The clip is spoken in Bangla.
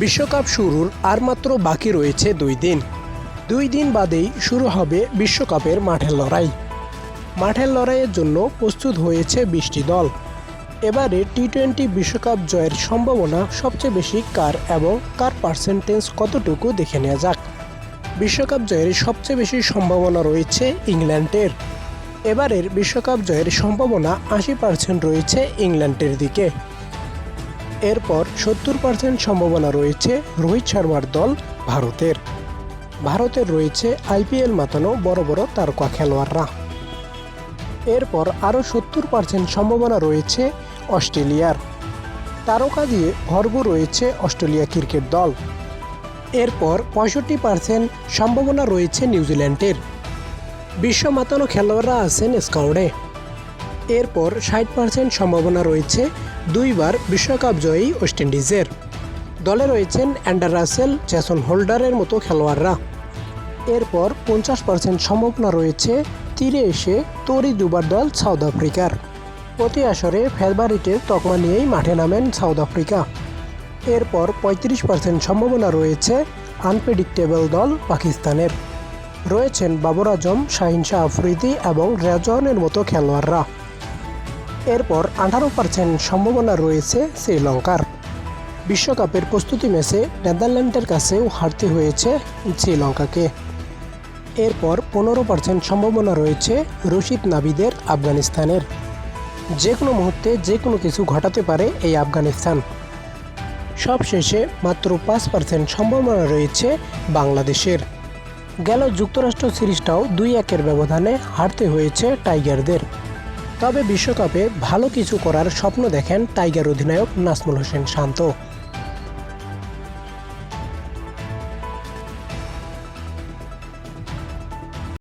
বিশ্বকাপ শুরুর আর মাত্র বাকি রয়েছে দুই দিন। দুই দিন বাদেই শুরু হবে বিশ্বকাপের মাঠের লড়াই। মাঠের লড়াইয়ের জন্য প্রস্তুত হয়েছে বিশটি দল। এবারে টি টোয়েন্টি বিশ্বকাপ জয়ের সম্ভাবনা সবচেয়ে বেশি কার এবং কার পার্সেন্টেজ কতটুকু দেখে নেওয়া যাক। বিশ্বকাপ জয়ের সবচেয়ে বেশি সম্ভাবনা রয়েছে ইংল্যান্ডের। এবারের বিশ্বকাপ জয়ের সম্ভাবনা আশি পার্সেন্ট রয়েছে ইংল্যান্ডের দিকে। এরপর সত্তর পার্সেন্ট সম্ভাবনা রয়েছে রোহিত শর্মার দল ভারতের। ভারতের রয়েছে আইপিএল মাতানো বড় বড় তারকা খেলোয়াড়রা। এরপর আরও সত্তর পার্সেন্ট সম্ভাবনা রয়েছে অস্ট্রেলিয়ার। তারকা দিয়ে ভরপুর রয়েছে অস্ট্রেলিয়া ক্রিকেট দল। এরপর পঁয়ষট্টি পার্সেন্ট সম্ভাবনা রয়েছে নিউজিল্যান্ডের। বিশ্ব মাতানো খেলোয়াড়রা আছেন স্কাউডে এরপর ষাট পার্সেন্ট সম্ভাবনা রয়েছে দুইবার বিশ্বকাপ জয়ী ওয়েস্ট ইন্ডিজের। দলে রয়েছেন অ্যান্ডার রাসেল, জ্যাসন হোল্ডারের মতো খেলোয়াড়রা। এরপর পঞ্চাশ পার্সেন্ট সম্ভাবনা রয়েছে তীরে এসে তরি দুবার দল সাউথ আফ্রিকার। প্রতি আসরে ফেভারিটের তকমা নিয়েই মাঠে নামেন সাউথ আফ্রিকা। এরপর পঁয়ত্রিশ পার্সেন্ট সম্ভাবনা রয়েছে আনপ্রেডিক্টেবল দল পাকিস্তানের। রয়েছেন বাবর আজম, শাহিন শাহ আফ্রিদি এবং রেজওয়ানের মতো খেলোয়াড়রা। এরপর আঠারো পার্সেন্ট সম্ভাবনা রয়েছে শ্রীলঙ্কার। বিশ্বকাপের প্রস্তুতি ম্যাচে নেদারল্যান্ডের কাছেও হারতে হয়েছে শ্রীলঙ্কাকে। এরপর পনেরো পার্সেন্ট সম্ভাবনা রয়েছে রশিদ নাবিদের আফগানিস্তানের। যে কোনো মুহূর্তে যে কোনো কিছু ঘটাতে পারে এই আফগানিস্তান। সবশেষে মাত্র পাঁচ পার্সেন্ট সম্ভাবনা রয়েছে বাংলাদেশের। গেল যুক্তরাষ্ট্র সিরিজটাও দুই একের ব্যবধানে হারতে হয়েছে টাইগারদের। তবে বিশ্বকাপে ভালো কিছু করার স্বপ্ন দেখেন টাইগার অধিনায়ক নাসমুল হোসেন শান্ত।